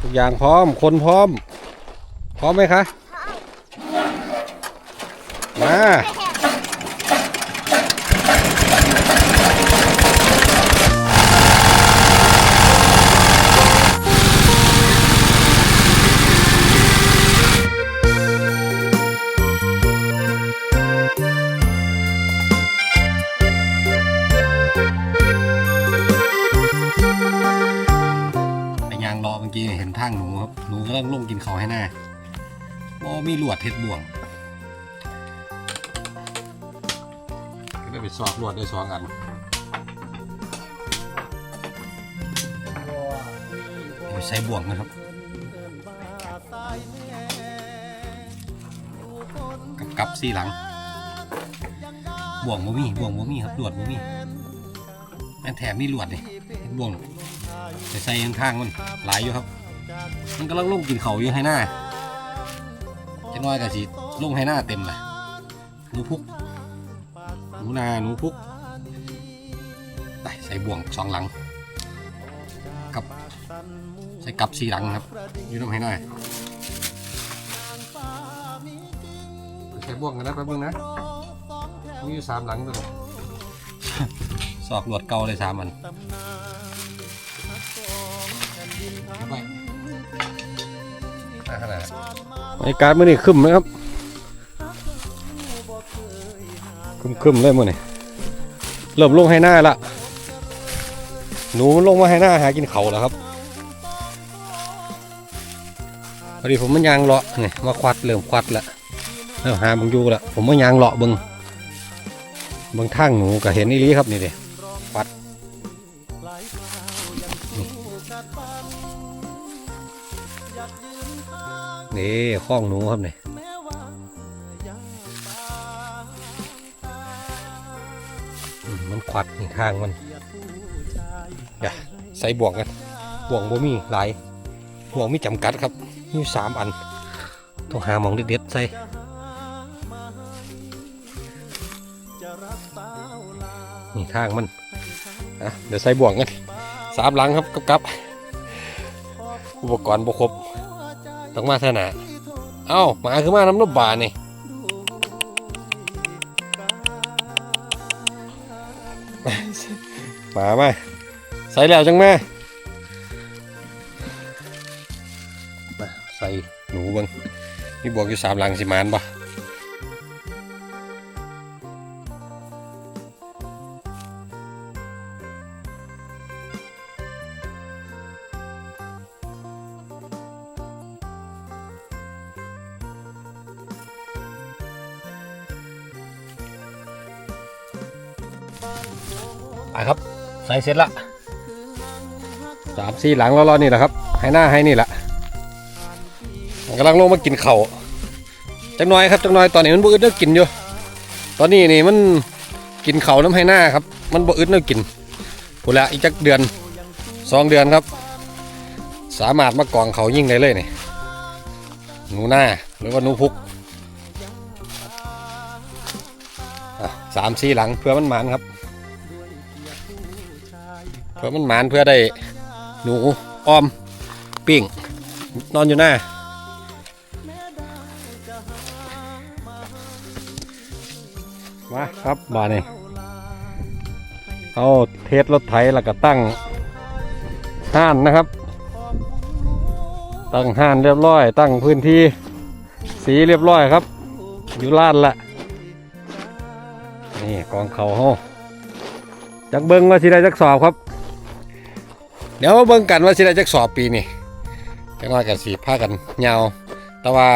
ทุกอย่างพร้อม คนพร้อม พร้อมไหมคะ มา วดเห็ดบ่วงก็ได้ไปสอบลวดได้สองอันไปใช้บ่วงนะครับกับกับสีหลัง บ่วงบ่มีบ่วงบ่มีครับลวดบ่มีแม่นแถมมีลวดนี่เห็นบ่วงใส่ข้างๆมันหลายอยู่ครับ มันกำลังลงกินเขาอยู่ให้หน้า น้อยกับสิลงให้หน้าเต็มเลยหนูพุกหนูนาหนูพุกไปใส่บ่วงสองหลังกับใส่กับสี่หลังครับอยืดน้ำให้หน่อยใส่บ่วงกันนะแป๊บนึงนะมีอยู่สามหลังตัวสอกหลวดเกาเลยสามอันไป อะขนาดบรรยากาศมื่อนี้คึมไหมครับคึมคึมเลยมื่อนี้เริ่มลงให้หน้าละหนูมันลงมาให้หน้าหากินเขาแล้วครับพอดีผมมันยางเลาะนี่มาควัดเริ่มควัดละเริ่มหาบังอยูละผมมายางเลาะบิงบิงทางหนูก็เห็นนี่ลีครับนี่เด้ นี่นี่ข้องหนูครับเนี่อืมมันควัดนี่ข้างมันอย่าใส่บ่วงกันบ่วงบ่มีหลายบ่วงมีจำกัดครับนี่สามอัน ต้องหามองเด็ดๆใส่นี่ข้างมันอะเดี๋ยวใส่บ่วงกันสามหลังครับกับกับอุปกรณ์บ่ครบ ต้องมาเท่าหนาเอ้ามาคือมาน้ำนบบานนี่มามาใส่แล้วจังแม่มาใส่หนูเบังนี่บวกอยู่สามหลังสิมานปะ เสร็จละสามสี่หลังรอนี่แหละครับให้หน้าให้นี่แหละกำลังลงมากินเข่าจังน้อยครับจังน้อยตอนนี้มันบ่อึดเนื้อกินอยู่ตอนนี้นี่มันกินเข่าน้ำให้หน้าครับ มันบ่อึดเนื้อกินพูดละอีกจักเดือนสองเดือนครับ สามารถมากองเขายิ่งได้เลยนี่หนูหน้าหรือว่าหนูพุกสามสี่หลังเพื่อมันหมานครับ เพื่อมันหมานเพื่อได้หนูอ้อมปิ้งนอนอยู่หน้ามาครับบานี่เอาเทสรถไถแล้วก็ตั้งห้านนะครับ ตั้งห้านเรียบร้อย ตั้งพื้นที่สีเรียบร้อยครับ อยู่ลาดละนี่กองเขาเฮาจักเบิ้งว่าสิได้จักสอบครับ เดี๋ยวมาเบิ่งกันว่าสิได้จักสอบปีนี้จังว่ากันสีผ้ากันยาว แต่ว่า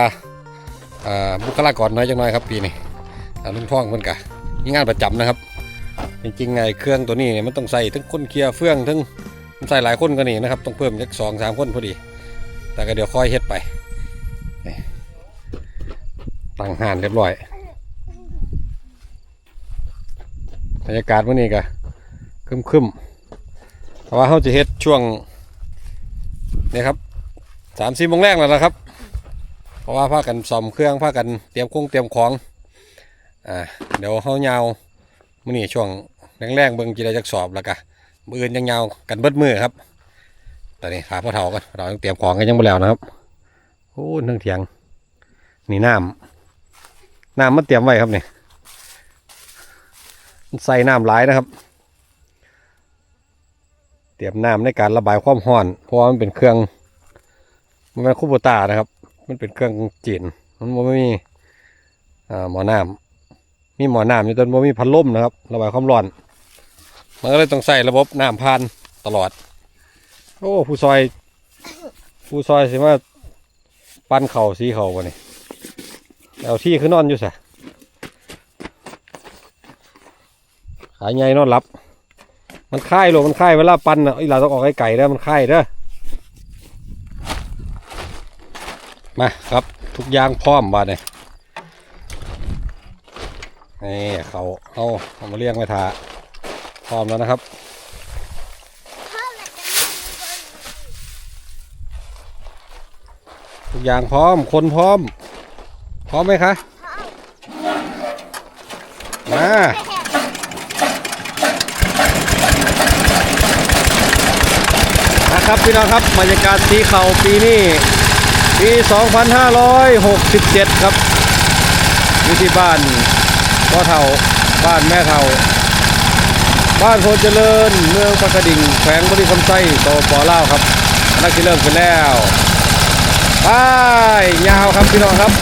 บุคลากรน้อยจังน้อยครับปีนี้อ่าลุงท่องเพิ่นกะมีงานประจำนะครับ จริงๆไงเครื่องตัวนี้เนี่ยมันต้องใส่ทั้งคนเคลียร์เฟื่องทั้งมันใส่หลายคนก็นี่นะครับ ต้องเพิ่มจักสองสามคนพอดี แต่ก็เดี๋ยวค่อยเฮ็ดไปนี่ตั้งหานเรียบร้อยบรรยากาศวันนี้ก็คึมๆ ราะว่าเขาจะเฮ็ดช่วงนี่ครับสามสี่โมงแรกแล้วนะครับ เพราะว่าพากันซ่อมเครื่องพากันเตรียมคงเตรียมของอ่าเดี๋ยวเขายาวมื้อนี้ช่วงแรงๆเบิ่งจีได้จักสอบแล้วก็มืออื่นยังยาวกันเบิดมือครับตตอนนี้หาพ่อเฒ่ากันเราต้องเตรียมของกันยังไม่แล้วนะครับโอ้นึ่งเถียงนี่น้ำน้ำมันเตรียมไว้ครับเนี่ยใส่น้ำหลายนะครับ เตรียมน้ำในการระบายความร้อน เพราะว่ามันเป็นเครื่อง มันเป็นคูโบตานะครับ มันเป็นเครื่องจีนมันไม่มีอ่าหมอน้ำมีหมอน้ำอยู่แตนบ่มีพัดลมนะครับ ระบายความร้อน มันก็เลยต้องใส่ระบบน้ำผ่านตลอด โอ้ผู้ซอย ผู้ซอยสิว่าปั้นเข่าสีเข่าวะนี่เอาที่คือนอนอยู่สะขายไงนอนรับ มันค่ายลงมันค่ายเวลาปั้นอะไอเราต้องออกไอ้ไก่แล้วมันค่ายเด้อมาครับ ทุกอย่างพร้อมบาดเนี่ยนี่เขาเอาเอามาเลี้ยงไว้ทาพร้อมแล้วนะครับทุกอย่างพร้อมคนพร้อม พร้อมไหมคะ มา นะ ครับพี่น้องครับบรรยากาศสีเขาปีนี้ปี 2567 ครับอยู่ที่บ้านพ่อเฒ่าบ้านแม่เฒ่า บ้านโพนเจริญเมืองปากกระดิ่งแขวงบริคำไส้ตปอเล่าครับนักที่เริ่มกันแล้วไปยาวครับพี่น้องครับ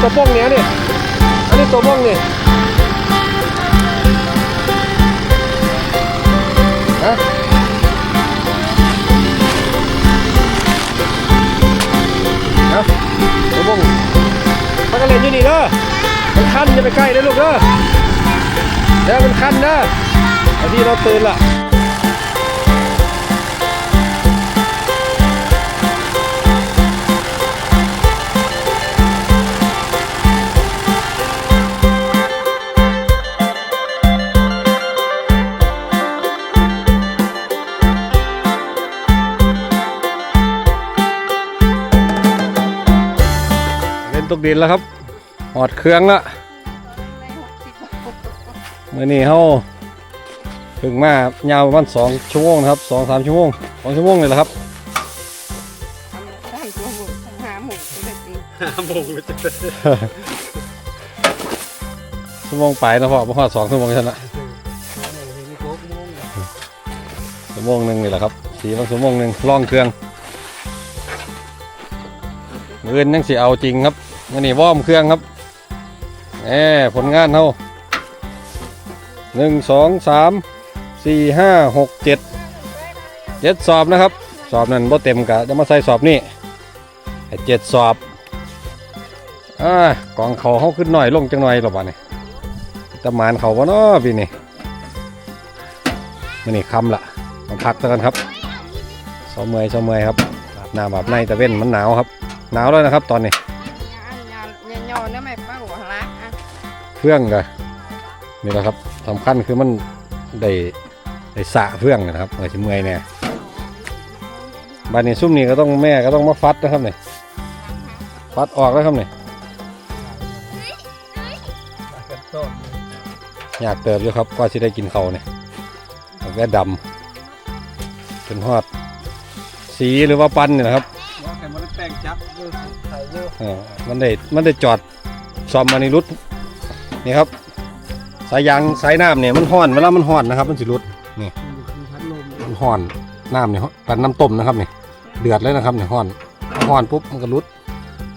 เลยนี่นี่เด้ออันนี้ตัวโป้งเนี่ยอันนี้ตัวป้งนี่ฮะฮะตัวป้งมันก็เล่นอยู่นี่เด้อมันคันจะไปใกล้เด้ลูกเด้อเดี๋ยวมันคันเด้อไอ้ที่เราตื่นละ ตกดินแล้วครับหอดเครื่องละเมื่อนี้เขาถึงมายาวประมาณสองชั่วโมงนะครับสองสามชั่วโมงสองชั่วโมงเลยแหละครับได้ตัวหมูหาหมูเป็นจริงชั่วโมงไปนะพ่อมาหอดสองชั่วโมงฉันละชั่วโมงหนึ่งนี่แหละครับสีบางชั่วโมงหนึ่งล่องเครื่องมืออนยังสิเอาจริงครับมื่ อนี้วอมเครื่องครับแหมผลงานเขาหนึ่งสองสามสี่ห้าหกเจ็ดเจ็ดสอบนะครับ สอบนั้นบ่เต็มกะจะมาใส่สอบนี่เจ็ดสอบอ่ากองเขาเขาขึ้นหน่อยลงจังหน่อยหรอวะเนี่ยตะมานเขาวะเนาะพี่นี่มื่อนี้คำละมาพักซะกันครับเสาเมยเสาเมยครับอาบน้ำอาบในตะเว้นมันหนาวครับ หนาวแล้วนะครับตอนนี้ เพื่องกะนี่แหละครับสำคัญคือมันได้ได้สระเพื่องนะครับเมื่อชิเมื่อยเนี่ยบ้านนี้ซุ่มนี้ก็ต้องแม่ก็ต้องมาฟัดนะครับเนี่ยฟัดออกแล้วครับเนี่ยอยากเติบอยู่ครับก็จะได้กินเขาวเนี่ยแว่ดำเป็นฮอด สีหรือว่าปันเนี่ยนะครับว่าแกมันแป้งจับเยอะไข่เยอะเออมันได้มันได้จอดซ่อมมาในรุด นี่ครับ สายยางสายน้ำเนี่ยมันห่อนเวลามันห่อนนะครับ มันสิรุดมันอยู่ที่พัดลมมันห่อนน้ำเนี่ยกันน้ำต้มนะครับเนี่ยเดือดเลยนะครับเนี่ยห่อนห่อนปุ๊บมันก็รุด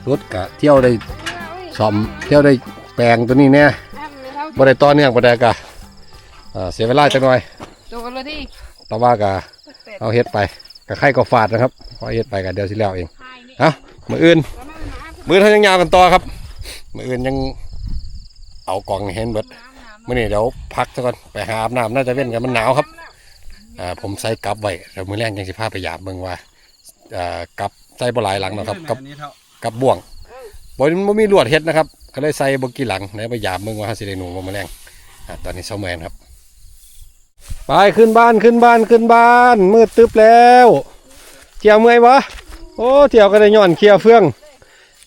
รุดกะเที่ยวได้ซ่อมเที่ยวได้แปลงตัวนี้เนี่ยบ่ได้ต่อเนื่องบ่ได้กะอ่าเสียเวลาจังหน่อยตัวเลยที่แต่ว่ากะเอาเฮ็ดไปกะไข่ก็ฟาดนะครับพอเฮ็ดไปกะเดี๋ยวสิแล้วเองเอ้ามืออื่นมือเท่ายังยาวกันต่อครับมืออื่นยัง เอากล่องให้เห็นเบิดมื่อนี้เดี๋ยวพักซะก่อนไปหาอาบน้ำน่าจะเว้นกันมันหนาวครับอ่าผมใส่กับไว้เดี๋ยวมือแรงยังสิพาไปหยาบเบิ่งว่าอ่ากับใส่บ่หลายหลังเนาะครับกับอันนี้เท่ากับบ่วงบ่มันบ่มีลวดเฮ็ดนะครับ ก็เลยใส่บ่กี่หลังเดี๋ยวไปหยาบเบิ่งว่าสิได้หนูบ่มื้อแรงอ่าตอนนี้เช้าแมนครับไปขึ้นบ้านขึ้นบ้านขึ้นบ้านมืดตึ๊บแล้วเที่ยวเมื่อยวะโอ้เที่ยวก็ได้ย้อนเคลียร์เฟือง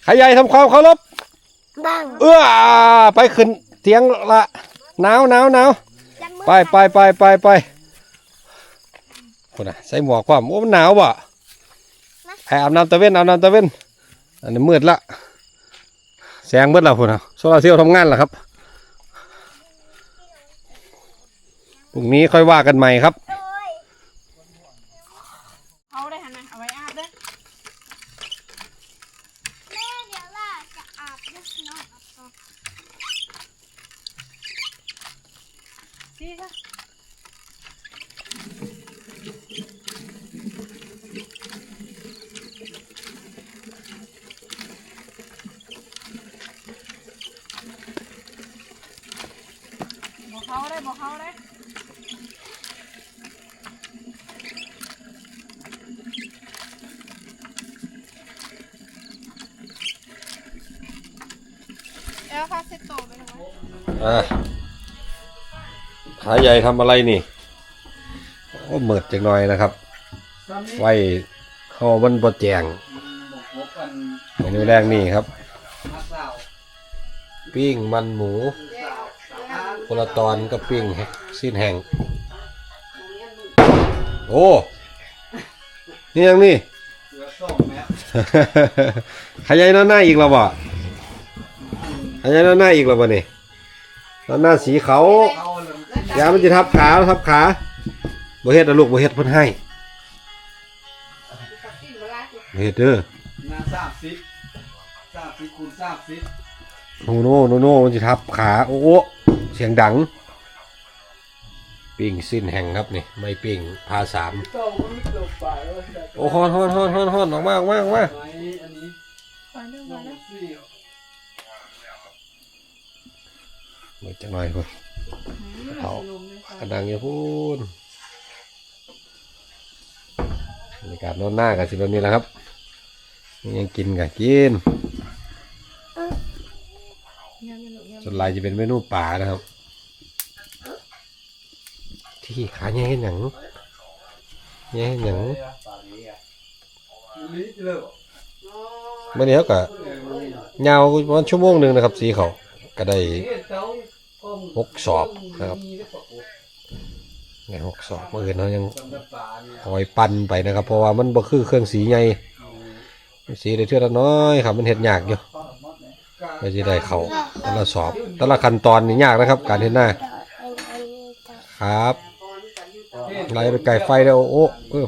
ขยายทำความเคารพ บ้างเออไปขึ้นเตียงละหนาวหนาวหนาวไปไปไปไปไปคนน่ะใส่หมวกความโอ้มันหนาวบ่ไออาบน้ำตะเว้นอาบน้ำตะเว้นอันนี้มืดละแสงมืดและพุ่นน่ะโซลาร์เซลล์ทำงานแล้วครับพรุ่งนี้ค่อยว่ากันใหม่ครับ เขาได้หันนะเอาไว้อาบเด้อ แม่เดี๋ยวล่ะจะอาบน้ำน้องอาบก่อน ที่ก็บอกเขาได้บอกเขาได้แล้วพาเสร็จโตไปเลย อ่าขาใหญ่ ทำอะไรนี่โอ้เหมิดจังหน่อยนะครับ ไว้เข้าบนบดแจงบอกพบกันเมนูแรกนี่ครับนักสาวปิ้งมันหมูสาวสาวพันคนละตอนก็ปิ้งสิ้นแห้งโอ้นี่ยังนี่เสือส้มแม่ขยายหน้าหน้าอีกแล้วบ่ขยายหน้าหน้าอีกแล้วบ่นี่หน้าหน้าสีเขาวเอาเลยแล้วตอย่ามันจะทับขาทับขาบ่เฮ็ดนะลูกบ่เฮ็ดเพิ่นให้กับกินเวลาสิบ่เฮ็ดเด้อหน้าสามสิบสามสิบคูณสามสิบโนโน่โนโน่มันจะทับขาโอ้โหเสียงดัง ปิ้งสิ้นแห่งครับนี่ไม่ปิ้งพาสามเก้ามันไม่เกิดไปว่าจะโอ้ฮอนฮอนฮอนฮอนฮอนออกมาออกมาออกมาไหมอันนี้ไปเรื่องน้มาองแล้วสี่เบิดจังหน่อยพุ่น เอากระดังอยู่พูนบรรยากาศนอนหน้ากันสิแบบนี้แหละครับ ยังกินกันกินยังไม่รู้ยังส่วนลายจะเป็นเมนูป่านะครับ ที่ขาแย่หนังแย่หนังเมื่อเนี้เขาก็ยาวประมาณชั่วโมงหนึ่งนะครับ สีเขาก็ได้ หกสอบนะครับไงหกสอบเมื่อคืนเขายังเอาไว้ปั่นไปนะครับ เพราะว่ามันบ่คือเครื่องสีใหญ่สีได้เท่าละน้อยครับ มันเห็ดยากอยู่ก็จะได้เขาแต่ละสอบแต่ละขั้นตอนนี่ยากนะครับ การเห็ดหน้าครับไล่ไปไก่ไฟแล้วโอ้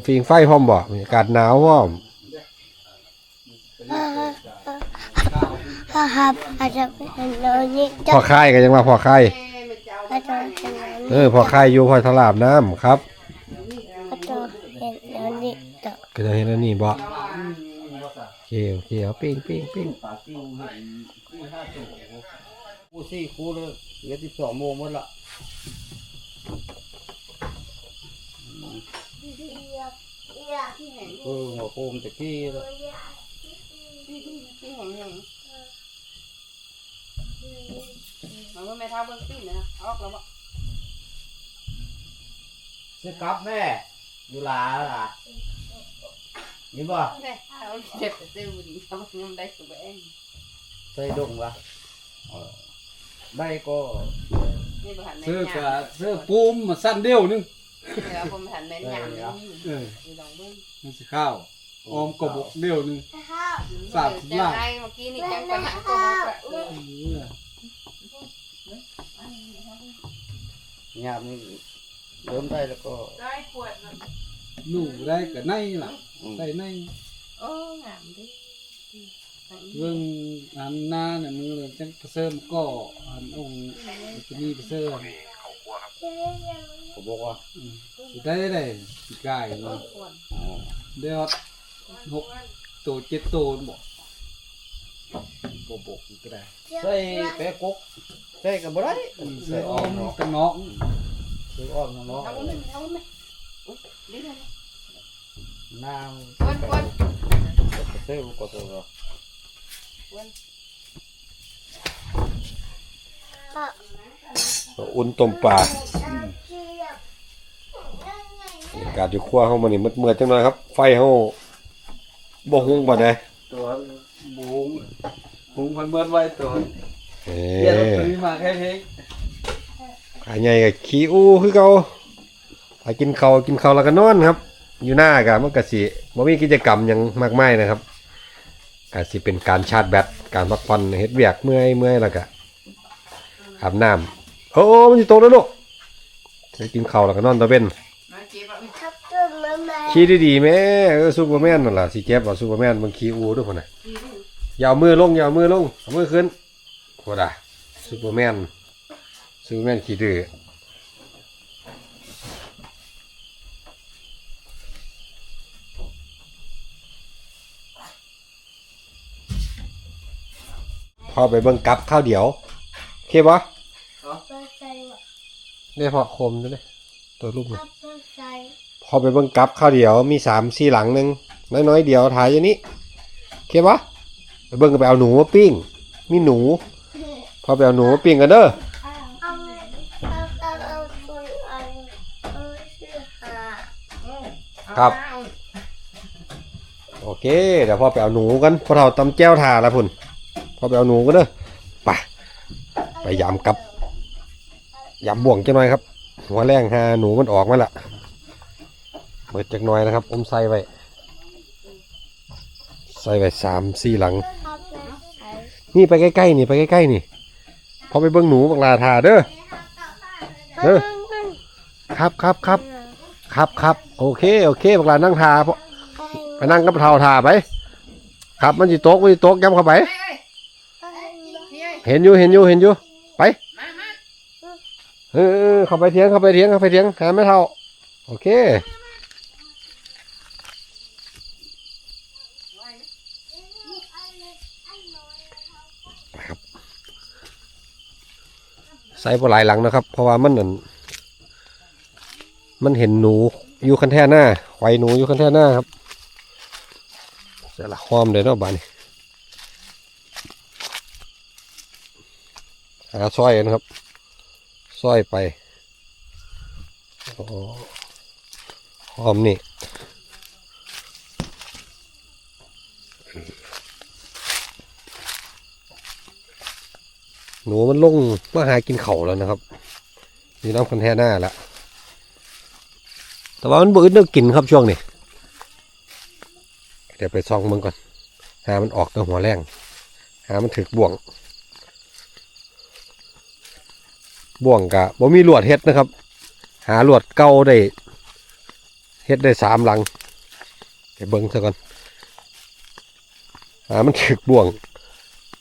ฟิงไฟพร้อมบ่บรรยากาศหนาวพร้อม พ่อครับอาจจะเป็นโนนี่จะพอค่ายก็ยังว่าพอค่ายแม่มันจะเอาอาจจะเป็นโนเอนี่อพอค่ายอยู่พอทลาบน้ำครับอาจจะเป็นโนนี่จะก็จะเห็นแล้วนี่บ่โอเคโอเคเอาปิ้งปิ้งปิ้งปากกิ้วเห็นสี่ห้าตัวกูสี่คูเลยเหลือสิบสองโมงหมดละเออหัวโคมตะกี้แล้ว ที่ของยัง มันก็ไม่เท่าเบื้องต้นนะออกแล้วบ่เสื้อกับแม่อยู่ลาล่ะนี่บ่ได้เอาเจ็บซื้อบุหรี่ทำยังได้สุบเองใส่ดงละเออได้ก็นี่บ่หันแม่เสื้อหกัยาบเสื้อปูมมาสั้นเดียวนึงเดี๋ยวผมหันแม่หยามนี่เออดูลองเบิ่งมันสิข้าวออมกบกเดียวนึง สามสิบจะล้านได้เมื่อกี้นี่จังไปหาตัวมาแปะเลยยามนี่เริ่มได้แล้วก็ได้ปวดนะหนูได้กับในล่ะใส่ในโอ้งามดิเรื่องอันหน้าเนี่ยมือเลยจังเสริมก็อันองค์จะมีเสริมก็บอกว่าสิได้ได้สิกายเนาะปวดอ๋อเดี๋ยวหกตัวเจ็ดตัวบอก บกบกก็ได้ใส่แปะกกใส่กับบ่ได้อืมใส่ใส่อ้อ้ออมมเนาะกันเนาะใส่อ้อมเนาะเอาอุ้มเอาอุ้มอุ๊ยนี่เลยน้ำปวดปวดเสื้อก็ตัวอุ่นต้มปลาบรรยากาศอยู่ครัวเฮามันนี่มืดๆจังหน่อยครับ ไฟเฮาบ่ฮุ้งบ่ได้ตัว บุ้งบุ้งพันเบิดไว้ตัวเอ้เดี๋ยวเราซื้อมาแค่เพลงขาใหญ่ก็ขี้อู้คือเก่าไปกินข้าวกินข้าวแล้วก็นอนครับ อยู่หน้าก็มันก็สิบ่มีกิจกรรมหยังมากมายนะครับก็สิเป็นการชาร์จแบตการพักผ่อนเฮ็ดเวียกเมื่อยเมื่อยแล้วก็อาบน้ำโอ้มันสิตกแล้วลูกไปกินข้าวแล้วก็นอนตะเว้น ขี่ดีๆแม่เออซูเปอร์แมนนั่นล่ะสิเจ็บว่าซูเปอร์แมนมันขี่อูด้วยพุ่นน่ะอย่าเอามือลงอย่าเอามือลงเอามือขึ้นโคตรอะซูเปอร์แมนซูเปอร์แมนขี่ดื้อพอไปเบิ่งกลับข้าวเดียวโอเคปะเปิดใจว่ะเนี่ยพอคมด้วยเนี่ยตัวลูกคนี่รับเปิดใจ พอไปเบิ่งกลับข้าวเดียวมีสามสี่หลังหนึ่งน้อยๆเดียวถ่ายอย่างนี้โอเคปะไปเบิ่งกันไปเอาหนูมาปิ้ง มีหนู พอไปเอาหนูมาปิ้งกันเด้อครับ โอเค เดี๋ยวพ่อไปเอาหนูกันพอเราตำแก้วทาแล้วพุ่นพ่อไปเอาหนูกันเด้อไปไปยำกับยำบ่วงจังหน่อยครับ หัวแรงหาหนูมันออกมาละ เปิดจักหน่อยนะครับอมใส่ไว้ใส่ไว้สามสี่หลัง นี่ไปใกล้ๆนี่ไปใกล้ๆนี่พอไปเบิ่งหนูบักลาทาเด้อเด้อครับครับครับครับครับโอเคโอเคบักลานั่งทาเพอไปนั่งกับเท่าทาไปครับมันจีโต๊ะมันจีโต๊ะย้ำเข้าไป เห็นอยู่เห็นอยู่เห็นอยู่ไปเออเออเข้าไปเถียงเข้าไปเถียงเข้าไปเถียงหาไม่เท่า โอเค ใส่ปหลายหลังนะครับ เพราะว่ามันนั่นมันเห็นหนูอยู่คันแท่หน้าไข่หนูอยู่คันแท่หน้าครับเสร็จละหอมเลยเนาะบ้านนี้หาซอยกันครับซอยไปโอ้หอมนี่ หนูมันลงมาหากินเข่าแล้วนะครับมีน้ำคนแท่หน้าแล้วแต่ว่ามันบืดเนื้อกินครับช่วงนี้เดี๋ยวไปซองมึงก่อน หามันออกตัวหัวแรงหามันถึกบ่วง บ่วงกะบ่มีลวดเฮ็ดนะครับ หาลวดเก่าได้เฮ็ดได้สามหลังเดี๋ยวเบิ้งซะก่อนหามันถึกบ่วง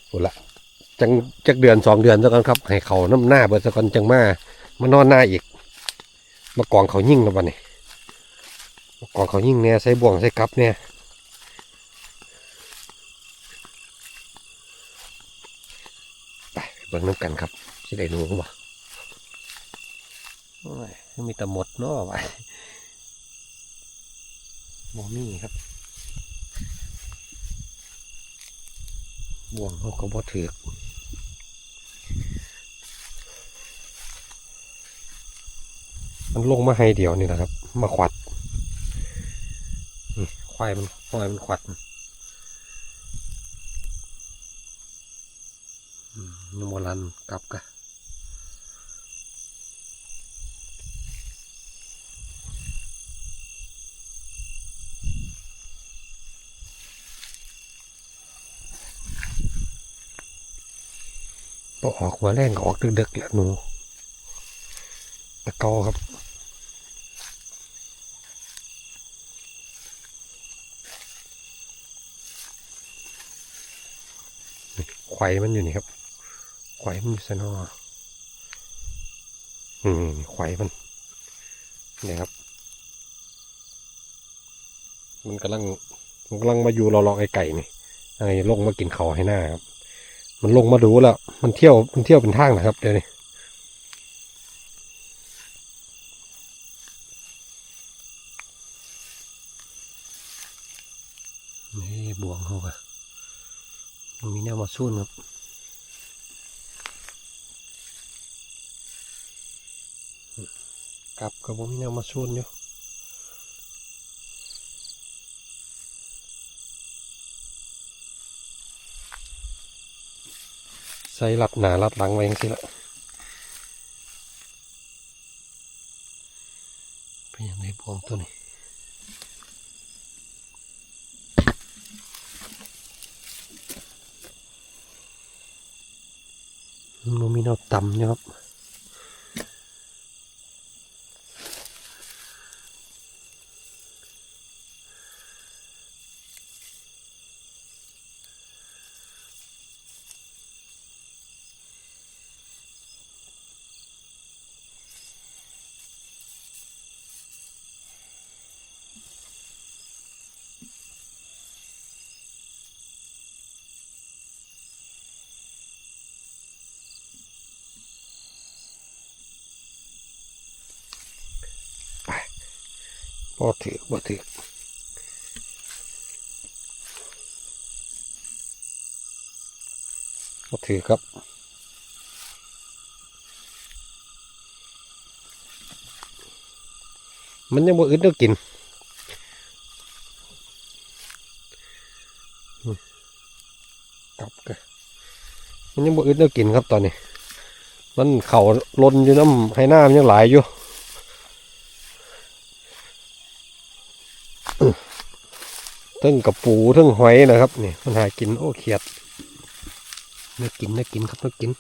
หมดละ จังจักเดือนสองเดือนซะก่อนครับให้เขาน้ำหน้าเบิดซะก่อนจังมามานอนหน้าอีก มากองเขายิ่งแล้วบัดนี้มากองเขายิ่งเนี่ยใส่บ่วงใส่กับเนี่ยไปเบิ่งน้ำกันครับสิได้หนูบ่โอ้ยมีแต่หมดเนาะไว้บอมี่ครับบ่วงเขาก็บ่ถือ มันลงมาให้เดียวนี่นะครับ มาขวัดควายมันควายมันขวัดอืมนโมรันกลับกะพอออกหัวแรงก็ออกดึกๆแหละหนู ตะเกาครับ ไข่มันอยู่นี่ครับ ไข่มันอยู่สนออืมไข่มันนี่ครับ มันกำลัง มันกำลังมาอยู่รอๆไอ้ไก่นี่ไอ้ลงมากินเขาให้หน้าครับ มันลงมาดูแล้ว มันเที่ยว มันเที่ยวเป็นทางนะครับเดี๋ยวนี้นี่บวง เขาอะมันมีแนวมาสู้ครับกลับกับผมมีแนวมาสู้อยู่ใส่รัดหนารัดหลังไว้ยังสิละเป็นยังไงบวงตัวนี้มันมีแนว ต่ำนะครับ พอถือบ่ถือบ่ถือครับมันยังบ่อึดแล้วกินกลับกันมันยังบ่อึดแล้วกินครับตอนนี้ มันเข่าลนอยู่น้ำให้น้ำยังหลายอยู่ ทั้งกระปูทั้งหอยนะครับนี่มันหากินโอ้เขียดน่ากินน่ากินครับน่ากิน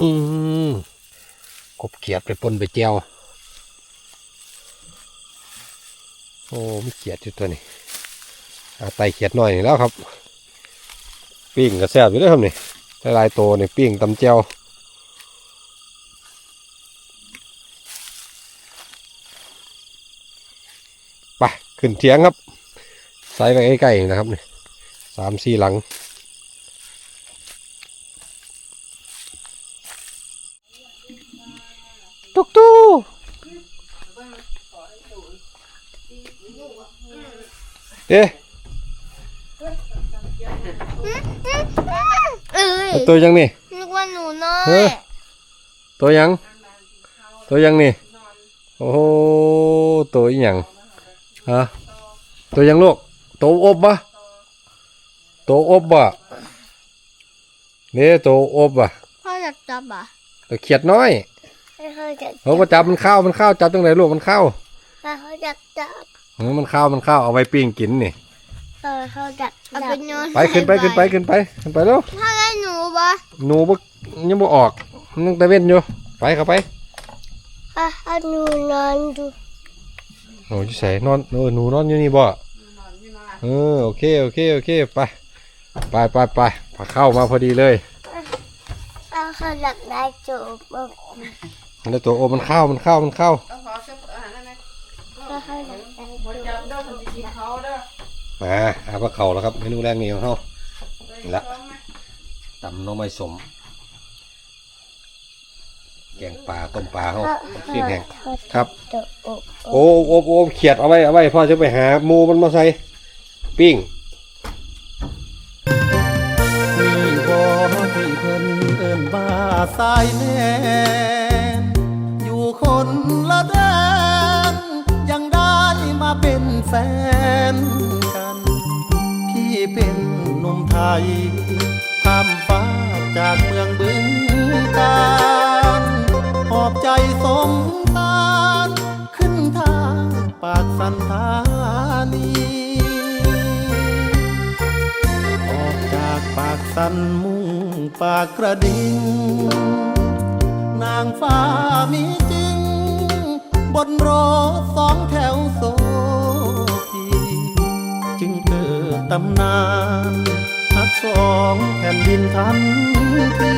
อืมกบเขียดไปปนไปเจียวโอ้มีเขียดอยู่ตัวนี้อาไตเขียดหน่อยนี่แล้วครับ ปิ้งก็แซบอยู่ด้วยครับนี่ลายๆตัวนี่ปิ้งตำเจียวไปขึ้นเทียงครับ ใส่ไปใกล้ๆนะครับนี่สามสี่หลัง ตุกตู้เอ๊ะเอ้ยตัวยังนี่นึกว่าหนูน้อเฮ้ยยตัวยัง ตัวยังนี่ โอ้โห ตัวอีหยังฮะตัวยังลูก ตัวอบปะตัวอบปะนี่ตัวอบปะพ่ออยากจับอะตัวเขียดน้อยให้เขาอยากเขาก็จับมันเข้ามันเข้าจับตรงไหนลูกมันเข้าให้เขาอยากจับเออมันเข้ามันเข้าเอาไว้ปิ้งกินนี่เออเขาอยากเอาไปนอนไปขึ้นไปขึ้นไปขึ้นไปขึ้นไปแล้วถ้าได้หนูปะหนูบ่ยังบ่ออกมันยังตะเว้นอยู่ไปเข้าไปถ้าให้หนูนอนดูโอ้ยใส่นอนเออหนูนอนอยู่นี่บ่ เออโอเคโอเคโอเคไปไปไปไปพาเข้ามาพอดีเลยถ้าเขาอยากได้จูบบอกแล้วตัวโอมันเข้ามันเข้ามันเข้าต้องขอเสื้ออาหารนั่นนะถ้าเขาอยากได้บนจับเด้อคนจะกินเขาเด้อมาอาพาเข้าแล้วครับเมนูแรกนี้ของเฮาละท้องไหมตำหน้องไม้สม แกงปลาต้มปลาเฮาถ้าสิ้นแห้งเขาครับจะอบโอ้โอ้โอ้เขียดเอาไว้เอาไว้พ่อจะไปหาหมูมันมาใส่ ปิ้งนี่บ่ที่เพิ่นเอิ้นว่าสายแม่นอยู่คนละแดนยังได้มาเป็นแฟนกัน พี่เป็นหนุ่มไทยข้ามฟ้าจากเมืองบึงการหอบใจสมตานขึ้นทางปากสันธานี สันมุ่งปากกระดิ่ง นางฟ้ามีจริง บนรอสองแถวโซพีจึงเกิดตำนานทักสองแผ่นดินทันที